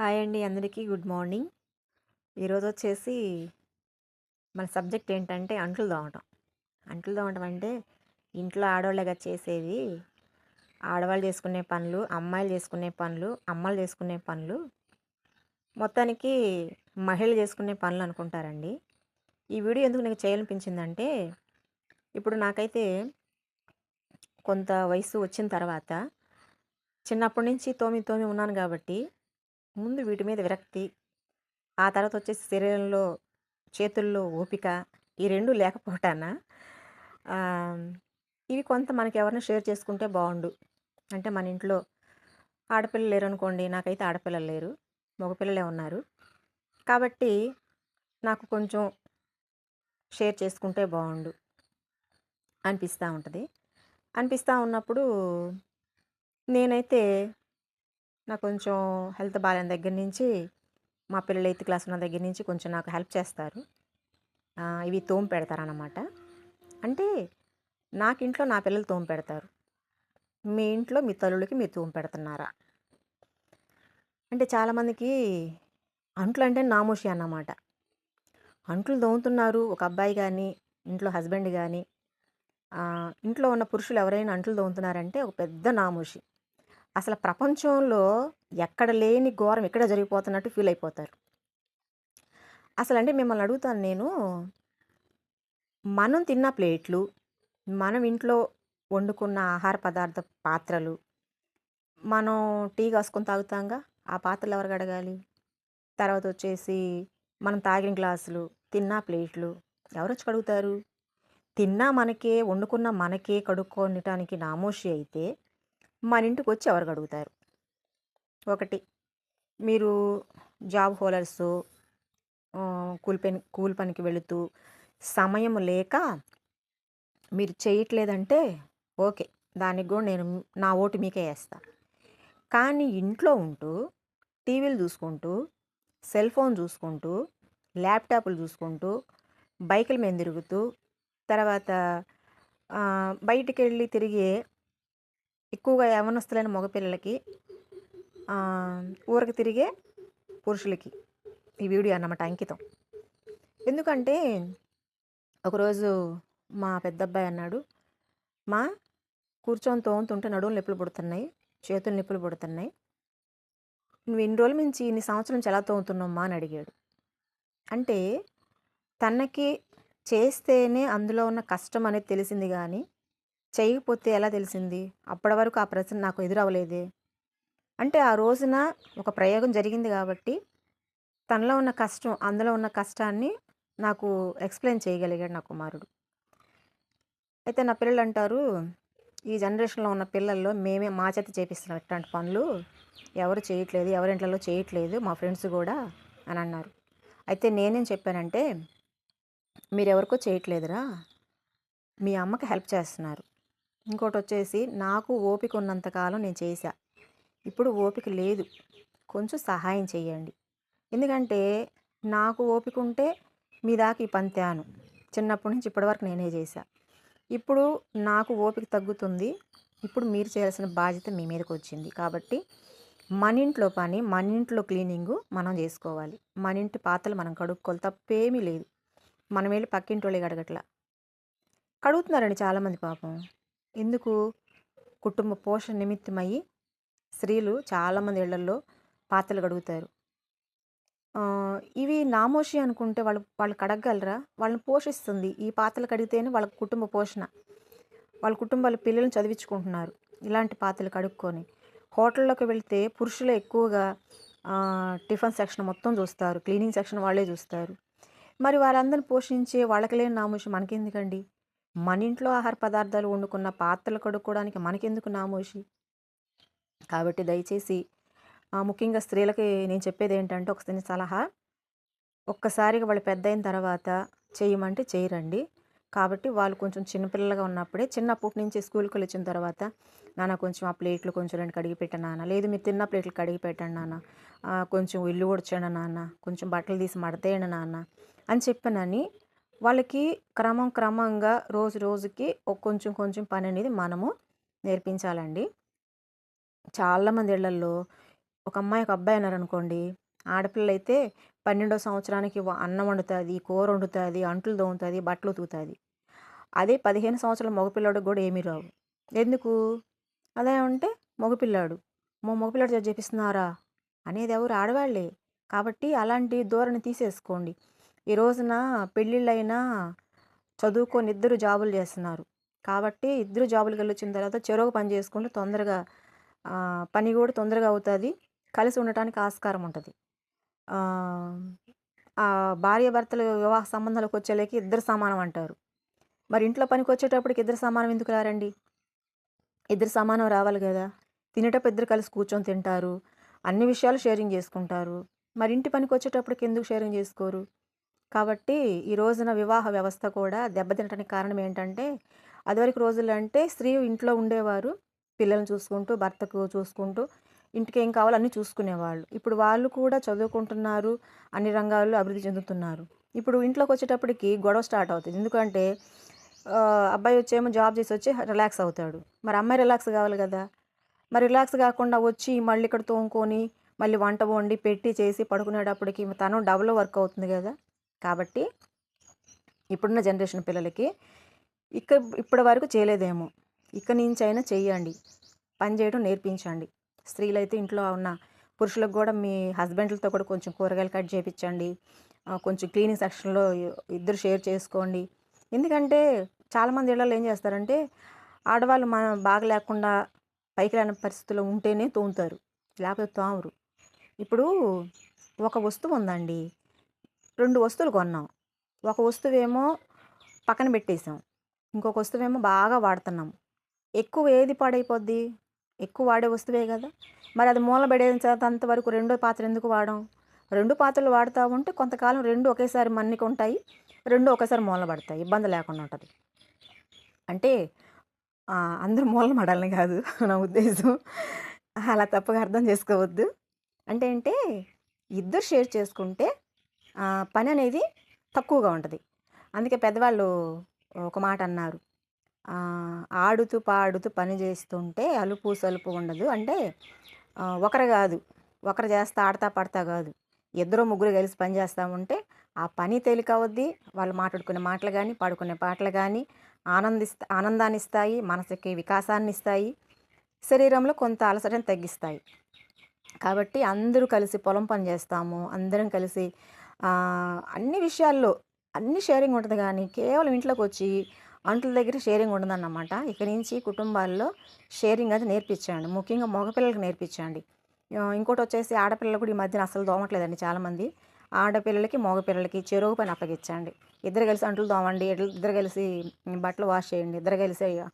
Hi అండి అందరికీ good morning. ఈరోజు వచ్చేసి మన సబ్జెక్ట్ ఏంటంటే అంట్లు తోమటం. అంట్లు తోమటం అంటే ఇంట్లో ఆడవాళ్ళగా చేసేవి ఆడవాళ్ళు చేసుకునే పనులు అమ్మాయిలు చేసుకునే పనులు అమ్మలు చేసుకునే పనులు. మొత్తానికి మహిళలు చేసుకునే పనులు అనుకుంటారండి. ఈ వీడియో ఎందుకు నాకు చేయాలనిపించిందంటే ఇప్పుడు నాకైతే కొంత వయసు వచ్చిన తర్వాత చిన్నప్పటి నుంచి తోమి తోమి ఉన్నాను కాబట్టి ముందు వీటి మీద విరక్తి ఆ తర్వాత వచ్చేసి శరీరంలో చేతుల్లో ఓపిక ఈ రెండు లేకపోవటాన ఇవి కొంత మనకి ఎవరైనా షేర్ చేసుకుంటే బాగుండు అంటే మన ఇంట్లో ఆడపిల్లలు లేరు అనుకోండి నాకైతే ఆడపిల్లలు లేరు మగపిల్లలే ఉన్నారు. కాబట్టి నాకు కొంచెం షేర్ చేసుకుంటే బాగుండు అనిపిస్తూ ఉంటుంది. అనిపిస్తూ ఉన్నప్పుడు నేనైతే నాకు కొంచెం హెల్త్ బాగాలేని దగ్గర నుంచి మా పిల్లలు ఎయిత్ క్లాస్ ఉన్న దగ్గర నుంచి కొంచెం నాకు హెల్ప్ చేస్తారు. ఇవి తోము పెడతారనమాట అంటే నాకు ఇంట్లో నా పిల్లలు తోము పెడతారు. మీ ఇంట్లో మీ తల్లులకి మీరు తోము పెడుతున్నారా? అంటే చాలామందికి అంట్లు అంటే నామోషి అన్నమాట. అంట్లు తోముతున్నారు ఒక అబ్బాయి కానీ ఇంట్లో హస్బెండ్ కానీ ఇంట్లో ఉన్న పురుషులు ఎవరైనా అంట్లు తోముతున్నారంటే ఒక పెద్ద నామోషి. అసలు ప్రపంచంలో ఎక్కడ లేని ఘోరం ఎక్కడ జరిగిపోతున్నట్టు ఫీల్ అయిపోతారు. అసలు అంటే మిమ్మల్ని అడుగుతాను నేను మనం తిన్న ప్లేట్లు మనం ఇంట్లో వండుకున్న ఆహార పదార్థ పాత్రలు మనం టీ కాసుకొని తాగుతాంగా ఆ పాత్రలు ఎవరు కడగాలి తర్వాత వచ్చేసి మనం తాగిన గ్లాసులు తిన్న ప్లేట్లు ఎవరు వచ్చి కడుగుతారు? తిన్నా మనకే వండుకున్న మనకే కడుక్కోనటానికి నామోషి అయితే మన ఇంటికి వచ్చి ఎవరు అడుగుతారు ఒకటి. మీరు జాబ్ హోల్డర్స్ కూలి పని కూలి పనికి వెళుతూ సమయం లేక మీరు చేయట్లేదంటే ఓకే. దానికి కూడా నేను నా ఓటు మీకే వేస్తా. కానీ ఇంట్లో ఉంటూ టీవీలు చూసుకుంటూ సెల్ ఫోన్ చూసుకుంటూ ల్యాప్టాప్లు చూసుకుంటూ బైకుల మీద తిరుగుతూ తర్వాత బయటికి వెళ్ళి తిరిగే ఎక్కువగా యవనస్తులైన మగపిల్లలకి ఆ, ఊరికి తిరిగే పురుషులకి ఈ వీడియో అన్నమాట అంకితం. ఎందుకంటే ఒకరోజు మా పెద్ద అబ్బాయి అన్నాడు మా కూర్చొని తోముతుంటే నడువులు నొప్పులు పుడుతున్నాయి చేతులు నొప్పులు పుడుతున్నాయి. నువ్వు ఇన్ని రోజుల నుంచి ఇన్ని సంవత్సరం నుంచి ఎలా తోముతున్నామ్మా అని అడిగాడు. అంటే తనకి చేస్తేనే అందులో ఉన్న కష్టం అనేది తెలిసింది కానీ చేయకపోతే ఎలా తెలిసింది? అప్పటి వరకు ఆ ప్రశ్న నాకు ఎదురవ్వలేదే. అంటే ఆ రోజున ఒక ప్రయోగం జరిగింది కాబట్టి తనలో ఉన్న కష్టం అందులో ఉన్న కష్టాన్ని నాకు ఎక్స్ప్లెయిన్ చేయగలిగాడు నా కుమారుడు. అయితే నా పిల్లలు అంటారు ఈ జనరేషన్లో ఉన్న పిల్లల్లో మేమే మా చేత చేపిస్తున్నాం ఇట్లాంటి పనులు. ఎవరు చేయట్లేదు ఎవరి ఇంట్లో చేయట్లేదు మా ఫ్రెండ్స్ కూడా అని అన్నారు. అయితే నేనేం చెప్పానంటే మీరు ఎవరికో చేయట్లేదురా. మీ అమ్మకి హెల్ప్ చేస్తున్నారు. ఇంకోటి వచ్చేసి నాకు ఓపిక ఉన్నంతకాలం నేను చేశా. ఇప్పుడు ఓపిక లేదు. కొంచెం సహాయం చేయండి ఎందుకంటే నాకు ఓపిక ఉంటే మీ దాకా ఈ చిన్నప్పటి నుంచి ఇప్పటివరకు నేనే చేశా. ఇప్పుడు నాకు ఓపిక తగ్గుతుంది. ఇప్పుడు మీరు చేయాల్సిన బాధ్యత మీ మీదకి వచ్చింది. కాబట్టి మన ఇంట్లో పని మన ఇంట్లో క్లీనింగు మనం చేసుకోవాలి. మన ఇంటి పాత్రలు మనం కడుక్కోవాలి. తప్పేమీ లేదు. మనం వెళ్ళి పక్కింటి వాళ్ళకి అడగట్లా. కడుగుతున్నారండి చాలామంది పాపం. ఎందుకు కుటుంబ పోషణ నిమిత్తమై స్త్రీలు చాలామంది ఇళ్ళలో పాత్రలు కడుగుతారు. ఇవి నామోషి అనుకుంటే వాళ్ళు వాళ్ళు కడగగలరా? వాళ్ళని పోషిస్తుంది. ఈ పాత్రలు కడిగితేనే వాళ్ళ కుటుంబ పోషణ. వాళ్ళ కుటుంబాల పిల్లల్ని చదివించుకుంటున్నారు. ఇలాంటి పాత్రలు కడుక్కొని హోటల్లోకి వెళ్తే పురుషులే ఎక్కువగా టిఫిన్ సెక్షన్ మొత్తం చూస్తారు. క్లీనింగ్ సెక్షన్ వాళ్ళే చూస్తారు. మరి వాళ్ళందరిని పోషించే వాళ్ళకి లేని నామోషి మనకెందుకండి? మన ఇంట్లో ఆహార పదార్థాలు వండుకున్న పాత్రలు కడుక్కోవడానికి మనకెందుకు నామోషి కాబట్టి దయచేసి ముఖ్యంగా స్త్రీలకి నేను చెప్పేది ఏంటంటే ఒక చిన్న సలహా ఒక్కసారిగా వాళ్ళు పెద్ద అయిన తర్వాత చేయమంటే చేయరండి. కాబట్టి వాళ్ళు కొంచెం చిన్నపిల్లలుగా ఉన్నప్పుడే చిన్నప్పటి నుంచి స్కూల్కి వచ్చిన తర్వాత నాన్న కొంచెం ఆ ప్లేట్లు కొంచెం రెండు కడిగి పెట్టండి నాన్న. లేదు మీరు తిన్న ప్లేట్లు కడిగి పెట్టండి నాన్న. కొంచెం ఇల్లు ఊడ్చండి నాన్న. కొంచెం బట్టలు తీసి మడతేయండి నాన్న. అని చెప్పానని వాళ్ళకి క్రమం క్రమంగా రోజు రోజుకి కొంచెం కొంచెం పని అనేది మనము నేర్పించాలండి. చాలామంది ఇళ్ళల్లో ఒక అమ్మాయి ఒక అబ్బాయి ఉన్నారనుకోండి ఆడపిల్ల అయితే పన్నెండో సంవత్సరానికి అన్నం వండుతుంది కూర వండుతుంది అంట్లు తోముతుంది బట్టలు ఉతుకుతుంది. అదే పదిహేను సంవత్సరాల మగపిల్లాడికి కూడా ఏమీ రావు. ఎందుకు? అదే ఉంటే మగపిల్లాడు మా మగపిల్లాడు చేత చేపిస్తున్నారా? అనేది ఎవరు ఆడవాళ్ళే. కాబట్టి అలాంటి ధోరణి తీసేసుకోండి. ఈ రోజున పెళ్ళిళ్ళైనా చదువుకొని ఇద్దరు జాబులు చేస్తున్నారు. కాబట్టి ఇద్దరు జాబులకు వెళ్ళొచ్చిన తర్వాత చెరొక పని చేసుకుంటే తొందరగా పని కూడా తొందరగా అవుతుంది. కలిసి ఉండటానికి ఆస్కారం ఉంటుంది. ఆ భార్య భర్తలు వివాహ సంబంధాలకు వచ్చేలేకి ఇద్దరు సమానం అంటారు. మరి ఇంట్లో పనికి వచ్చేటప్పటికి ఇద్దరు సమానం ఎందుకు రారండి? ఇద్దరు సమానం రావాలి కదా. తినేటప్పుడు ఇద్దరు కలిసి కూర్చొని తింటారు. అన్ని విషయాలు షేరింగ్ చేసుకుంటారు. మరి ఇంటి పనికి వచ్చేటప్పటికి ఎందుకు షేరింగ్ చేసుకోరు? కాబట్టి ఈ రోజున వివాహ వ్యవస్థ కూడా దెబ్బతినటానికి కారణం ఏంటంటే అదివరకు రోజులు అంటే స్త్రీ ఇంట్లో ఉండేవారు పిల్లల్ని చూసుకుంటూ భర్తకు చూసుకుంటూ ఇంటికి ఏం కావాలో అన్నీ చూసుకునేవాళ్ళు. ఇప్పుడు వాళ్ళు కూడా చదువుకుంటున్నారు అన్ని రంగాల్లో అభివృద్ధి చెందుతున్నారు. ఇప్పుడు ఇంట్లోకి వచ్చేటప్పటికి గొడవ స్టార్ట్ అవుతుంది. ఎందుకంటే అబ్బాయి వచ్చేమో జాబ్ చేసి వచ్చి రిలాక్స్ అవుతాడు. మరి అమ్మాయి రిలాక్స్ కావాలి కదా! మరి రిలాక్స్ కాకుండా వచ్చి మళ్ళీ ఇక్కడ తోముకొని మళ్ళీ వంట వండి పెట్టి చేసి పడుకునేటప్పటికి తను డబుల్ వర్క్ అవుతుంది కదా! కాబట్టి ఇప్పుడున్న జనరేషన్ పిల్లలకి ఇక ఇప్పటి వరకు చేయలేదేమో. ఇక నుంచి అయినా చేయండి. పని చేయడం నేర్పించండి. స్త్రీలైతే ఇంట్లో ఉన్న పురుషులకు కూడా మీ హస్బెండ్లతో కూడా కొంచెం కూరగాయలు కట్ చేయించండి కొంచెం క్లీనింగ్ సెక్షన్లో ఇద్దరు షేర్ చేసుకోండి. ఎందుకంటే చాలామంది ఇళ్ళలో ఏం చేస్తారంటే ఆడవాళ్ళు మన బాగా లేకుండా పైకి రాని పరిస్థితుల్లో ఉంటేనే తోముతారు. లేకపోతే తోమరు. ఇప్పుడు ఒక వస్తువు ఉందండి. రెండు వస్తువులు కొన్నాం. ఒక వస్తువేమో పక్కన పెట్టేసాం. ఇంకొక వస్తువేమో బాగా వాడుతున్నాం. ఎక్కువ ఏది పాడైపోద్ది? ఎక్కువ వాడే వస్తువే కదా. మరి అది మూల పడేంత వరకు రెండో పాత్ర ఎందుకు వాడం? రెండు పాత్రలు వాడుతూ ఉంటే కొంతకాలం రెండు ఒకేసారి మన్నికి ఉంటాయి రెండు ఒకేసారి మూల పడతాయి ఇబ్బంది లేకుండా ఉంటుంది. అంటే అందరూ మూల పడాలని కాదు. నా ఉద్దేశం. అలా తప్పగా అర్థం చేసుకోవద్దు. అంటే అంటే ఇద్దరు షేర్ చేసుకుంటే పని అనేది తక్కువగా ఉంటుంది. అందుకే పెద్దవాళ్ళు ఒక మాట అన్నారు. ఆడుతూ పాడుతూ పని చేస్తుంటే అలుపు సలుపు ఉండదు. అంటే ఒకరు కాదు. ఒకరు చేస్తా ఆడతా పడతా కాదు. ఇద్దరు ముగ్గురు కలిసి పని చేస్తూ ఉంటే ఆ పని తేలిక అవుద్ది. వాళ్ళు మాట్లాడుకునే మాటలు కానీ పాడుకునే పాటలు కానీ ఆనందిస్త ఆనందాన్ని ఇస్తాయి మనసుకి వికాసాన్ని ఇస్తాయి. శరీరంలో కొంత అలసటను తగ్గిస్తాయి. కాబట్టి అందరూ కలిసి పొలం పని చేస్తాము. అందరం కలిసి అన్ని విషయాల్లో అన్ని షేరింగ్ ఉంటుంది కానీ కేవలం ఇంట్లోకి వచ్చి అంటుల దగ్గర షేరింగ్ ఉండదన్నమాట. ఇక నుంచి కుటుంబాల్లో షేరింగ్ అది నేర్పించండి. ముఖ్యంగా మగపిల్లలకు నేర్పించండి. ఇంకోటి వచ్చేసి ఆడపిల్లలు కూడా ఈ మధ్యన అసలు దోమట్లేదండి చాలామంది. ఆడపిల్లలకి మగపిల్లలకి చెరువు పని అప్పగించండి. ఇద్దరు కలిసి అంట్లు దోమండి ఇద్దరు- కలిసి బట్టలు వాష్ చేయండి ఇద్దరు కలిసి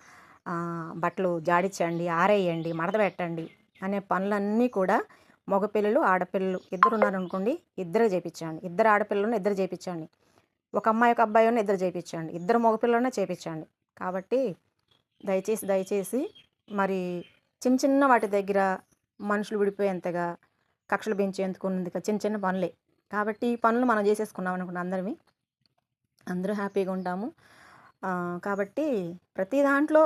బట్టలు జాడించండి ఆరేయండి మడత పెట్టండి అనే పనులన్నీ కూడా మగపిల్లలు ఆడపిల్లలు ఇద్దరు ఉన్నారనుకోండి ఇద్దరే చేయించండి ఇద్దరు ఆడపిల్లలను ఇద్దరు చేయించండి ఒక అమ్మాయి ఒక అబ్బాయి ఇద్దరు చేయించండి ఇద్దరు మగపిల్లలనే చేయించండి కాబట్టి దయచేసి దయచేసి మరి చిన్న చిన్న వాటి దగ్గర మనుషులు విడిపోయేంతగా కక్షలు పెంచేందుకు చిన్న చిన్న పనులే. కాబట్టి ఈ పనులు మనం చేసేసుకున్నాం అనుకున్న అందరివి అందరూ హ్యాపీగా ఉంటాము. కాబట్టి ప్రతి దాంట్లో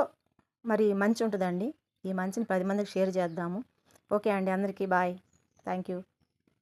మరి మంచి ఉంటుందండి. ఈ మంచిని పది మందికి షేర్ చేద్దాము. ఓకే అండి. అందరికీ బాయ్. Thank you.